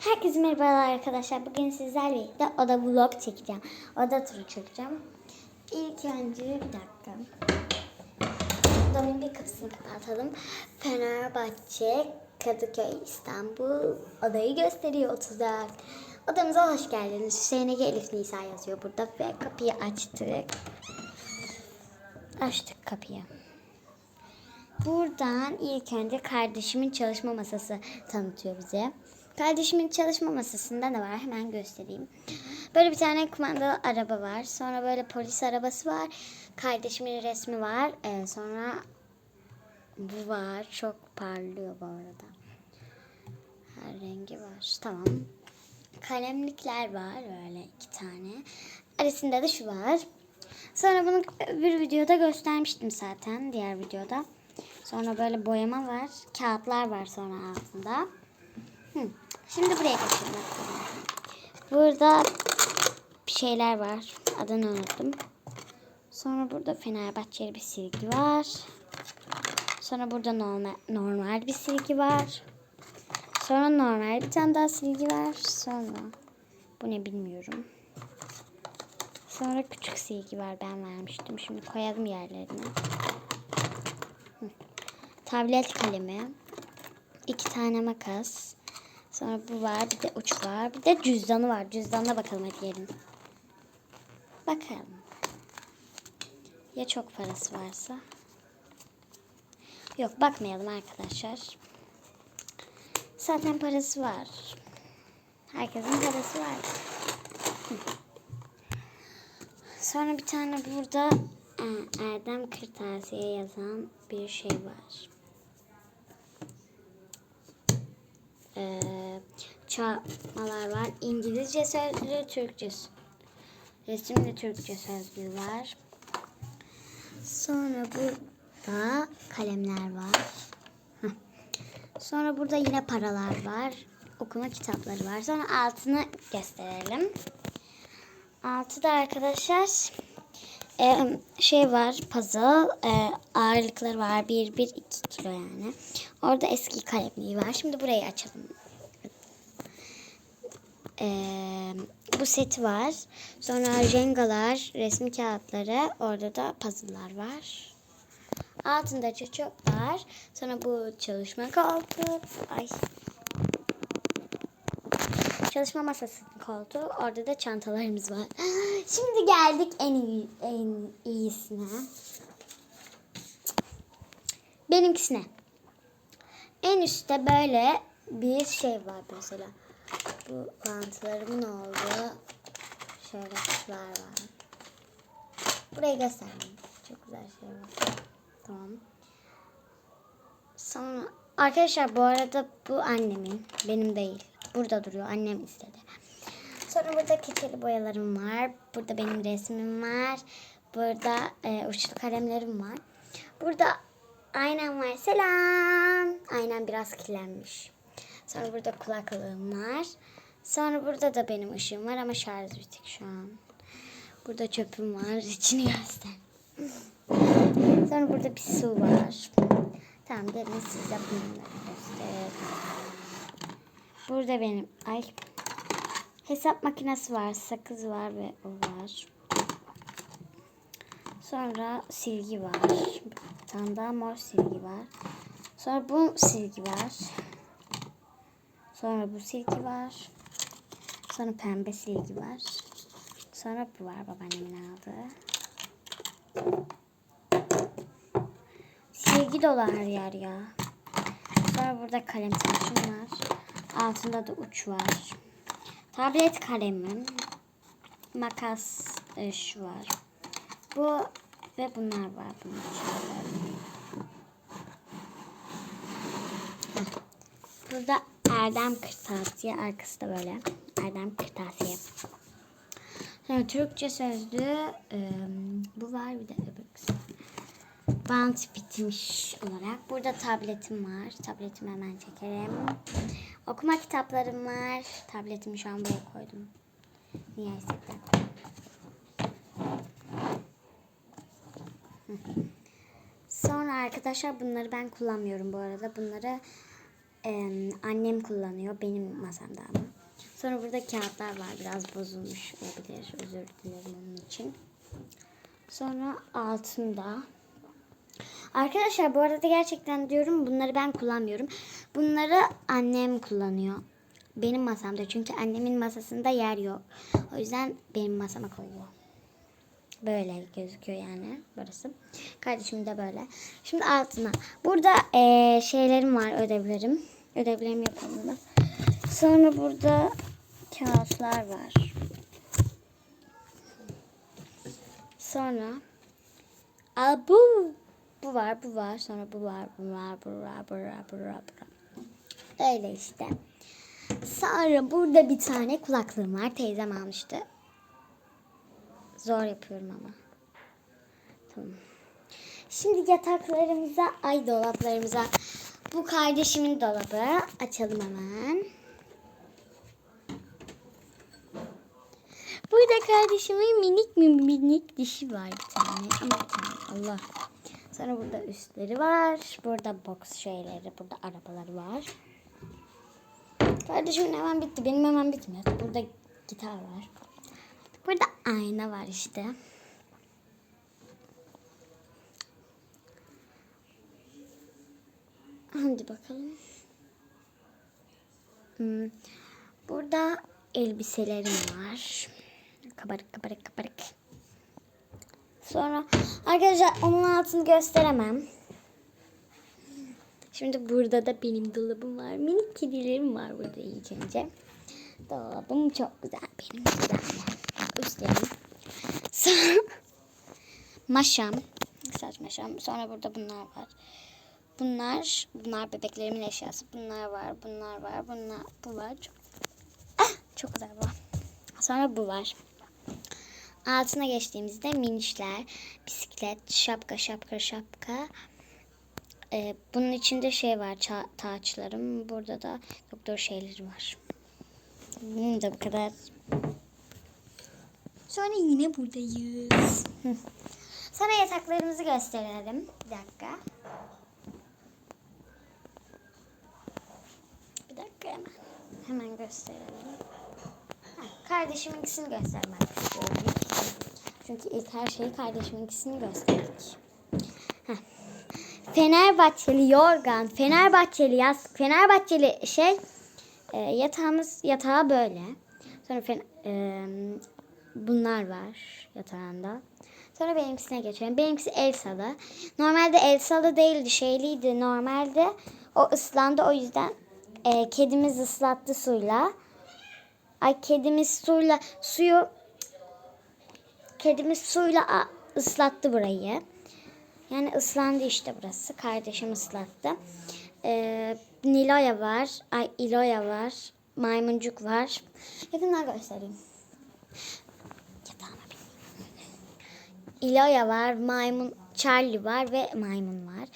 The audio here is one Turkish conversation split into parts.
Herkese merhabalar arkadaşlar. Bugün sizlerle birlikte oda vlog çekeceğim. Oda turu çekeceğim. İlk önce bir dakika. Odamın bir kapısını kapatalım. Fenerbahçe, Kadıköy, İstanbul odayı gösteriyor 34. Odamıza hoş geldiniz. Hüseyin Ege Elif Nisa yazıyor burada ve kapıyı açtık. Açtık kapıyı. Buradan ilk önce kardeşimin çalışma masası tanıtıyor bize. Kardeşimin çalışma masasında ne var hemen göstereyim. Böyle bir tane kumandalı araba var. Sonra böyle polis arabası var. Kardeşimin resmi var. Ee, sonra bu var. Çok parlıyor bu arada. Her rengi var. Tamam. Kalemlikler var böyle iki tane. Arasında da şu var. Sonra bunu bir videoda göstermiştim zaten diğer videoda. Sonra böyle boyama var. Kağıtlar var sonra altında. Şimdi buraya geçelim. Burada bir şeyler var. Adını unuttum. Sonra burada Fenerbahçeli bir silgi var. Sonra burada normal, normal bir silgi var. Sonra normal bir tane daha silgi var. Sonra bu ne bilmiyorum. Sonra küçük silgi var ben vermiştim. Şimdi koyalım yerlerine. Tablet kalemi. iki tane makas. Sonra bu var. Bir de uç var. Bir de cüzdanı var. Cüzdanına bakalım hadi gelin. Bakalım. Ya çok parası varsa? Yok bakmayalım arkadaşlar. Zaten parası var. Herkesin parası var. Sonra bir tane burada e, Erdem Kırtasiye yazan bir şey var. Ee, çarpmalar var. İngilizce sözlü, Türkçe resimli Türkçe sözlüğü var. Sonra burada kalemler var. Sonra burada yine paralar var. Okuma kitapları var. Sonra altını gösterelim. Altıda arkadaşlar e, şey var puzzle e, ağırlıkları var 1 1 2 kilo yani. Orada eski kalemliği var. Şimdi burayı açalım. E, bu seti var. Sonra jengalar, resmi kağıtları, orada da puzzle'lar var. Altında çocuk var. Sonra bu çalışma koltuğu. Ay Çalışma masası koltuğu. Orada da çantalarımız var. Şimdi geldik en iyi en iyisine. Benimkisine. En üstte böyle bir şey var mesela. Bu bantlarımın olduğu şöyle kuşlar var. Burayı göstereyim. Çok güzel şey var. Tamam. Sonra arkadaşlar bu arada bu annemin benim değil. Burada duruyor annem istedi. Sonra burada keçeli boyalarım var. Burada benim resmim var. Burada e, uçlu kalemlerim var. Burada aynam var. Selam. Aynen biraz kirlenmiş. Sonra burada kulaklığım var. Sonra burada da benim ışığım var ama şarj bitik şu an. Burada çöpüm var. İçini göster. Sonra burada bir su var. Tamam gelin size bunları göstereyim. Burada benim ay hesap makinesi var, sakız var ve o var. Sonra silgi var. Bir tane daha mor silgi var. Sonra bu silgi var. Sonra bu silgi var. Sonra pembe silgi var. Sonra bu var babaannemin aldığı. Silgi dolu her yer ya. Sonra burada kalem tıraşım var. Altında da uç var. Tablet kalemim. Makas e, şu var. Bu ve bunlar var. Heh. Burada Erdem Kırtasiye. Arkası da böyle. Erdem Kırtasiye. Sonra Türkçe sözlüğü e, bu var bir de öbür. Bant bitmiş olarak. Burada tabletim var. Tabletimi hemen çekerim. Okuma kitaplarım var. Tabletimi şu an buraya koydum. De. Hı. Sonra arkadaşlar bunları ben kullanmıyorum bu arada. Bunları em, annem kullanıyor benim masamda ama. Sonra burada kağıtlar var. Biraz bozulmuş olabilir. Özür dilerim onun için. Sonra altında. Arkadaşlar bu arada gerçekten diyorum bunları ben kullanmıyorum. Bunları annem kullanıyor. Benim masamda çünkü annemin masasında yer yok. O yüzden benim masama koyuyor. Böyle gözüküyor yani burası. Kardeşim de böyle. Şimdi altına. Burada eee, şeylerim var ödevlerim. Ödevlerimi yapalım da. Sonra burada kağıtlar var. Sonra Aa, bu bu var bu var sonra bu var bu var bu var bu var bu var bu var. Öyle işte. Sonra burada bir tane kulaklığım var. Teyzem almıştı. Zor yapıyorum ama. Tamam. Şimdi yataklarımıza, ay dolaplarımıza. Bu kardeşimin dolabı. Açalım hemen. Burada kardeşimin minik mi minik dişi var bir tane. Bir tane. Allah. Sonra burada üstleri var. Burada box şeyleri, burada arabaları var. Kardeşimin hemen bitti. Benim hemen bitmiyor. Burada gitar var. Ayna var işte. Hadi bakalım. Hmm. Burada elbiselerim var. Kabarık kabarık kabarık. Sonra arkadaşlar onun altını gösteremem. Şimdi burada da benim dolabım var. Minik kedilerim var burada ilk önce. Dolabım çok güzel benim güzel. Üstlerim. Sonra maşam. Saç maşam. Sonra burada bunlar var. Bunlar, bunlar bebeklerimin eşyası. Bunlar var, bunlar var, bunlar, bu var. Ah, çok güzel bu. Sonra bu var. Altına geçtiğimizde minişler, bisiklet, şapka, şapka, şapka. Ee, bunun içinde şey var, ça- taçlarım. Burada da doktor şeyleri var. Bunun da bu kadar. Sonra yine buradayız. Sana yataklarımızı gösterelim. Bir dakika. Bir dakika hemen. Hemen gösterelim. Ha, kardeşiminkisini göstermek istiyorum. Çünkü ilk her şeyi kardeşiminkisini gösterdik. Heh. Fenerbahçeli yorgan, Fenerbahçeli yastık, Fenerbahçeli şey e, yatağımız yatağı böyle. Sonra fen, e, bunlar var yatağında. Sonra benimkisine geçelim. Benimkisi Elsa'lı. Normalde Elsa'lı değildi, şeyliydi. Normalde o ıslandı o yüzden e, kedimiz ıslattı suyla. Ay kedimiz suyla suyu kedimiz suyla a, ıslattı burayı. Yani ıslandı işte burası. Kardeşim ıslattı. Ee, Niloya var. Ay İloya var. Maymuncuk var. Yakından göstereyim. İloya var. Maymun Charlie var ve maymun var.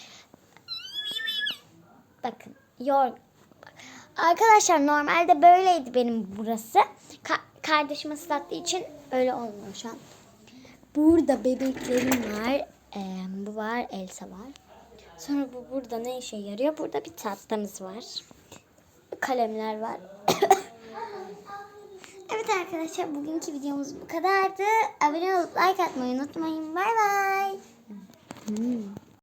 Bakın. Yor Arkadaşlar normalde böyleydi benim burası. Ka- kardeşim ıslattığı için öyle olmuyor şu an. Burada bebeklerim var. Ee, bu var, Elsa var. Sonra bu burada ne işe yarıyor? Burada bir tahtamız var. Kalemler var. evet arkadaşlar bugünkü videomuz bu kadardı. Abone olup like atmayı unutmayın. Bay bay. Hmm.